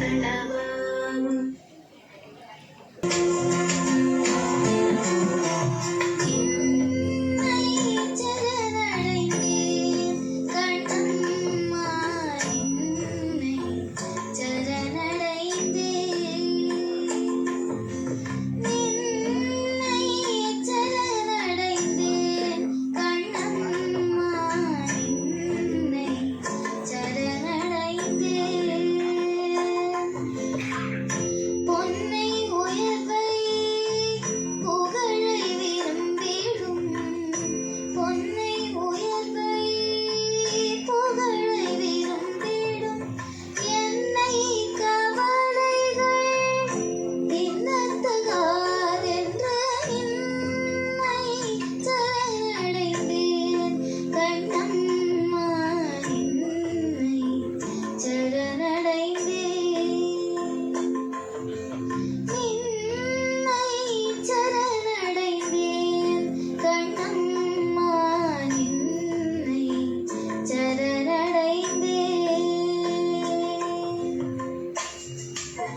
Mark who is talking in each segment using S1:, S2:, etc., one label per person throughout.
S1: kalava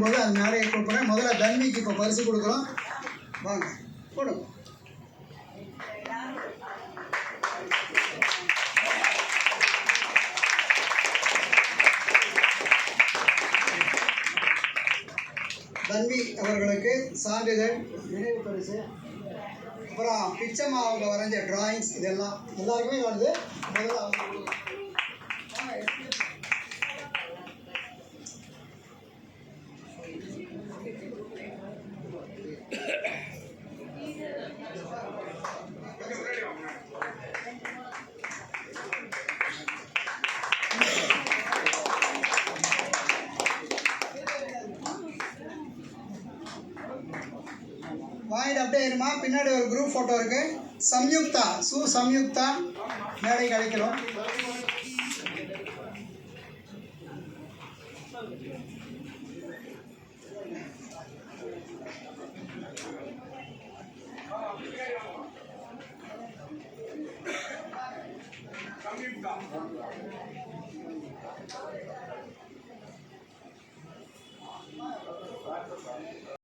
S1: போது அது மேலே கொடுப்போம் முதல்ல தன்விக்கு இப்போ பரிசு கொடுக்குறோம். வாங்க கொடுங்க தன்வி அவர்களுக்கு சான்றிதழ் நினைவு பரிசு அப்புறம் பிச்சம்மா அவங்க வரைஞ்ச டிராயிங்ஸ் இதெல்லாம். எல்லாருக்குமே வருது முதல்ல அவங்க
S2: பின்னாடி ஒரு குரூப் ஃபோட்டோ இருக்கு. சம்யுக்தா. சு சம்யுக்தா. மேடைக்கு அழைக்கிறோம்